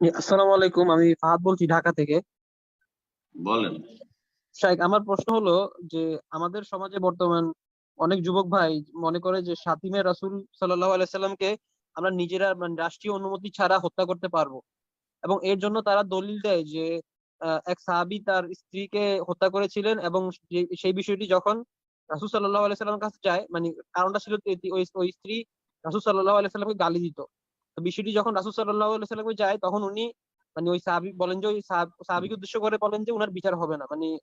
আসসালামু আলাইকুম। আমি ফাহাদ বলছি ঢাকা থেকে। বলেন। শাইখ আমার প্রশ্ন হলো যে আমাদের সমাজে বর্তমান অনেক যুবক ভাই মনে করে যে সাতিমে রাসূল সাল্লাল্লাহু আলাইহি সাল্লামকে আমরা নিজেরা মানে রাষ্ট্রীয় অনুমতি ছাড়া হত্যা করতে পারব। এবং এর জন্য তারা দলিল দেয় যে এক সাহাবী তার স্ত্রীকে হত্যা করেছিলেন এবং সেই বিষয়টি যখন রাসূল সাল্লাল্লাহু আলাইহি সাল্লামের কাছে যায় মানে কারণটা ছিল ওই ওই স্ত্রী রাসূল সাল্লাহ আলাইহি সাল্লামকে গালি দিত। তো বিষয়টি যখন রাসূল সাল্লামকে যায়, তখন উনি মানে ওই সাহাবী বলেন যে, ওই সাহাব- সাহাবীকে উদ্দেশ্য করে বলেন যে, উনার বিচার হবে না। মানে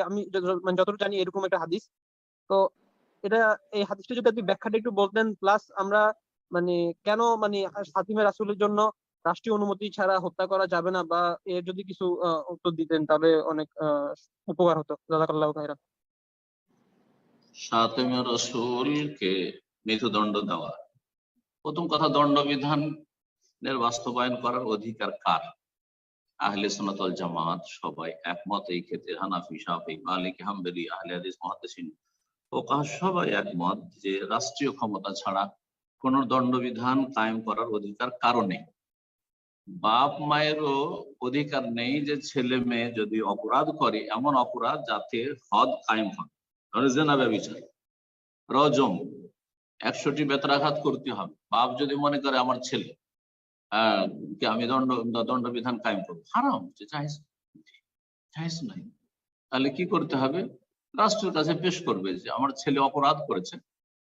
আমি মানে যতটুকু জানি এরকম একটা হাদিস। তো এটা, এই হাদিসটা যদি আপনি ব্যাখ্যাটা একটু বলতেন, প্লাস আমরা মানে কেন মানে ফাতিমা রাসূলের জন্য রাষ্ট্রীয় অনুমতি ছাড়া হত্যা করা যাবে না, বা এর যদি কিছু উত্তর দিতেন, তাহলে অনেক উপকার হতো। জাযাকাল্লাহু খাইরান সাতেমে রসুলকে মৃত্যুদণ্ড দেওয়া। প্রথম কথা দণ্ডবিধানের বাস্তবায়ন করার অধিকার কার? আহলে সোনাতল জামাত সবাই একমত, এই ক্ষেত্রে হানাফি সাফি মালিক, হাম্বেলি, আহলে হাদিস মহাদ্দেশিন ও সবাই একমত যে রাষ্ট্রীয় ক্ষমতা ছাড়া কোন দণ্ডবিধান কায়েম করার অধিকার কারণে বাপ মায়েরও অধিকার নেই যে ছেলে মেয়ে যদি অপরাধ করে, এমন অপরাধ যাতে হদ কায়েম হয়। ধরে জেনা ব্যবচার, রজম একশোটি বেতরাঘাত করতে হবে। বাপ যদি মনে করে আমার ছেলে আহ, কে আমি দণ্ড দণ্ডবিধান কায়েম করব? হারাম চাইস নাই। তাহলে কি করতে হবে? রাষ্ট্রের কাছে পেশ করবে যে আমার ছেলে অপরাধ করেছে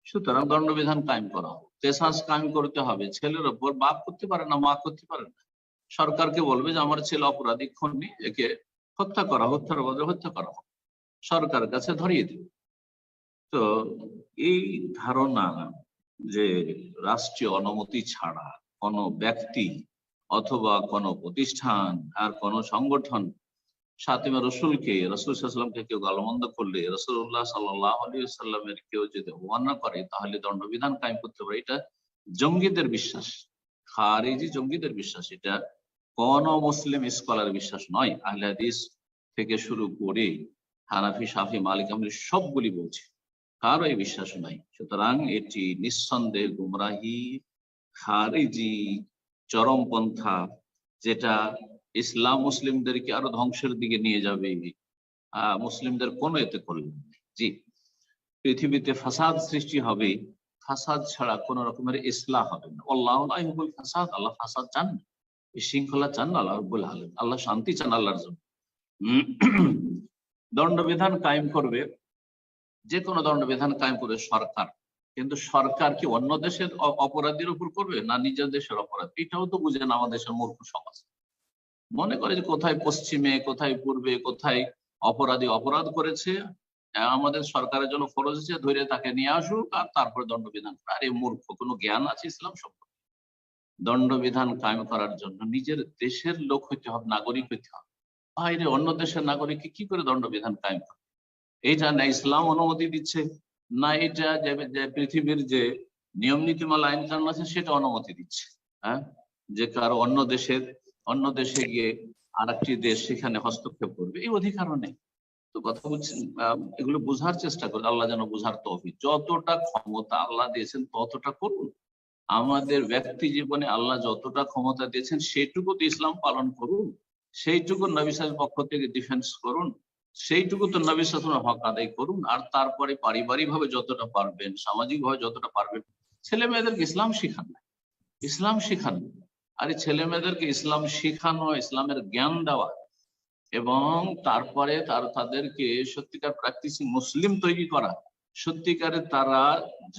সুতরাং দণ্ডবিধান কায়েম করা হবে তেসাস কায়েম করতে হবে ছেলের ওপর বাপ করতে পারে না মা করতে পারে না। সরকারকে বলবে যে আমার ছেলে অপরাধী খন্নি একে হত্যা করা হত্যার বদলে হত্যা করা হোক। সরকার কাছে ধরিয়ে দেবে। তো এই ধারণা যে রাষ্ট্রীয় অনুমতি ছাড়া কোনো ব্যক্তি অথবা কোনো প্রতিষ্ঠান আর কোনো সংগঠন সাতিমা রসুলকে, রসুল সাল্লামকে কেউ গালমন্দ করলে রসুল্লাহ সাল্লামের কেউ যদি অবমাননা করে, তাহলে দণ্ডবিধান কায়েম করতে পারে। এটা জঙ্গিদের বিশ্বাস, খারিজি জঙ্গিদের বিশ্বাস। এটা কোন মুসলিম স্কলার বিশ্বাস নয়। আহলে হাদিস থেকে শুরু করে হানাফি সাফি মালিক আমি সবগুলি বলছি। কারও এই বিশ্বাস নাই। সুতরাং এটি নিঃসন্দেহ গুমরাহি, খারিজি, চরমপন্থা, যেটা ইসলাম মুসলিমদেরকে আরও ধ্বংসের দিকে নিয়ে যাবে। মুসলিমদের কোনো এতে করলেন জি, পৃথিবীতে ফাসাদ সৃষ্টি হবে। ফাসাদ ছাড়া কোন রকমের ইসলাম হবে না। আল্লাহ ফাসাদ আল্লাহ ফাসাদ চান শৃঙ্খলা চান আল্লাহ রব্বুল আলম আল্লাহ শান্তি চান আল্লাহর জন্য। দণ্ডবিধান কায়েম করবে। যে কোনো দণ্ডবিধান কায়েম করবে সরকার। কিন্তু সরকার কি অন্য দেশের অপরাধীর উপর করবে না নিজের দেশের অপরাধ? এটাও তো বুঝে না আমাদের দেশের মূর্খ সমাজ। মনে করে যে কোথায় পশ্চিমে, কোথায় পূর্বে, কোথায় অপরাধী অপরাধ করেছে আমাদের সরকারের জন্য ফরজ আছে ধরে তাকে নিয়ে আসুক আর তারপরে দণ্ডবিধান করা। আরে মূর্খ, কোনো জ্ঞান আছে ইসলাম সম্পর্কে? দণ্ডবিধান কায়েম করার জন্য নিজের দেশের লোক হইতে হবে, নাগরিক হইতে হবে। বাইরে অন্য দেশের নাগরিককে কি করে দণ্ডবিধান কায়েম করে? এইটা না ইসলাম অনুমতি দিচ্ছে, না এটা যে পৃথিবীর যে নিয়ম নীতিমালা, আইন কানুন আছে, সেটা অনুমতি দিচ্ছে হ্যাঁ? যে কারও অন্য দেশের, অন্য দেশে গিয়ে আর একটি দেশ সেখানে হস্তক্ষেপ করবে, এই অধিকারও নেই। তো কথা বলছেন এগুলো বোঝার চেষ্টা করে, আল্লাহ যেন বোঝার তৌফিক। যতটা ক্ষমতা আল্লাহ দিয়েছেন, ততটা করুন। আমাদের ব্যক্তি জীবনে আল্লাহ যতটা ক্ষমতা দিয়েছেন সেইটুকু তো ইসলাম পালন করুন। সেইটুকু নবিসের পক্ষ থেকে ডিফেন্স করুন। সেইটুকু তো নবী সালামের হক আদায় করুন, আর তারপরে পারিবারিক ভাবে যতটা পারবেন সামাজিক ভাবে যতটা পারবেন। ছেলে মেয়েদেরকে ইসলাম শিখান না, ইসলাম শিখান আরে ছেলে মেয়েদেরকে ইসলাম শিখানো, ইসলামের জ্ঞান দেওয়া এবং তারপরে তার, তাদেরকে সত্যিকার প্র্যাকটিসিং মুসলিম তৈরি করা। সত্যিকারে তারা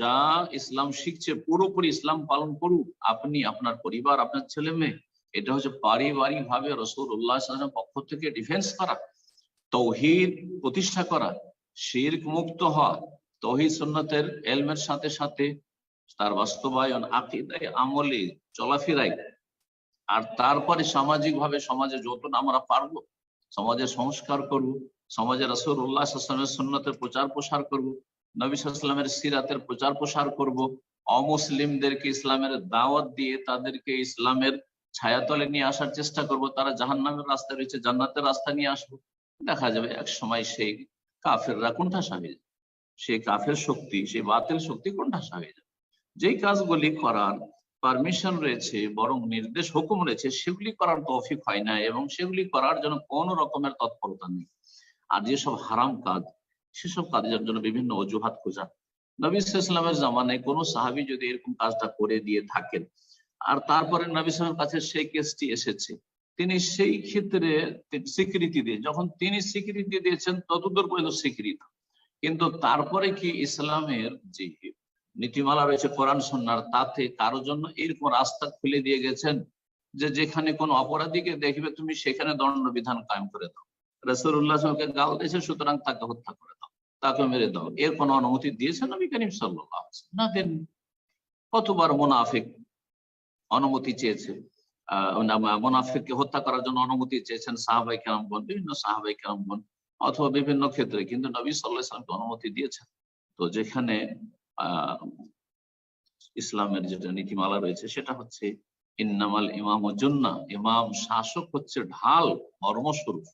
যা ইসলাম শিখছে, পুরোপুরি ইসলাম পালন করুক। আপনি, আপনার পরিবার, আপনার ছেলে মেয়ে এটা হচ্ছে পারিবারিক ভাবে রসুল উল্লাহ পক্ষ থেকে ডিফেন্স করা। তৌহিদ প্রতিষ্ঠা করা, শির্ক মুক্ত হওয়া, তৌহিদ সুন্নতের এলমের সাথে সাথে তার বাস্তবায়ন আকিদায়, আমলে চলাফেরাই আর তারপরে সামাজিক ভাবে সমাজে যত আমরা পারব সমাজের সংস্কার করব, সমাজে রসুল উল্লাহ আসলামের সুন্নতের প্রচার প্রসার করব, নবী সাল্লামের সিরাতের প্রচার প্রসার করব, অমুসলিমদেরকে ইসলামের দাওয়াত দিয়ে তাদেরকে ইসলামের ছায়াতলে নিয়ে আসার চেষ্টা করব, তারা জাহান্নামের রাস্তা রয়েছে, জান্নাতের রাস্তা নিয়ে আসব। দেখা যাবে এক সময় সেই কাফেররা কোণঠাসা হয়ে যাবে। সেই কাফের শক্তি, সেই বাতিল শক্তি কোণঠাসা হয়ে যাবে। যেই কাজগুলি করার পারমিশন রয়েছে, বরং নির্দেশ হুকুম রয়েছে, সেগুলি করার তৌফিক হয় না এবং সেগুলি করার জন্য কোনো রকমের তৎপরতা নেই। আর যেসব হারাম কাজ, সেসব কাজের জন্য বিভিন্ন অজুহাত খোঁজা। নবী ইসলামের জামানায় কোনো সাহাবি যদি এরকম কাজটা করে দিয়ে থাকেন, আর তারপরে নবী সালামের কাছে সেই কেসটি এসেছে তিনি সেই ক্ষেত্রে স্বীকৃতি দিয়ে, যখন তিনি স্বীকৃতি দিয়েছেন, ততদূর পর্যন্ত স্বীকৃত। কিন্তু তারপরে কি ইসলামের যে নীতিমালা রয়েছে, কোরআন সন্ন্যার তাতে কারোর জন্য এরকম রাস্তা খুলে দিয়ে গেছেন যে যেখানে কোন অপরাধীকে দেখবে, তুমি সেখানে দণ্ড বিধান কায়েম করে দাও। রসুল্লাহকে গাল দিয়েছে, সুতরাং তাকে হত্যা করে দাও, তাকে মেরে দাও। এর কোনো অনুমতি দিয়েছেন নবী করিম সাল্লাহ না দেন কতবার মোনাফিক অনুমতি চেয়েছে? মোনাফিককে হত্যা করার জন্য অনুমতি চেয়েছেন সাহাবাই কেরামগণ বিভিন্ন সাহাবাই কেরামগণ অথবা বিভিন্ন ক্ষেত্রে। কিন্তু নবী সাল্লাহ ইসলামকে অনুমতি দিয়েছেন। তো যেখানে ইসলামের যেটা নীতিমালা রয়েছে সেটা হচ্ছে ইন্নামাল ইমাম জন্না ইমাম শাসক হচ্ছে ঢাল কর্মস্বরূপ।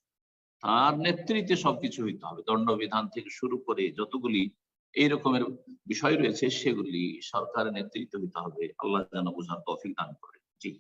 তার নেতৃত্বে সবকিছু হইতে হবে। দণ্ডবিধান থেকে শুরু করে যতগুলি এই রকমের বিষয় রয়েছে সেগুলি সরকারের নেতৃত্বে হইতে হবে। আল্লাহ যেন বোঝার তৌফিক দান করে জি।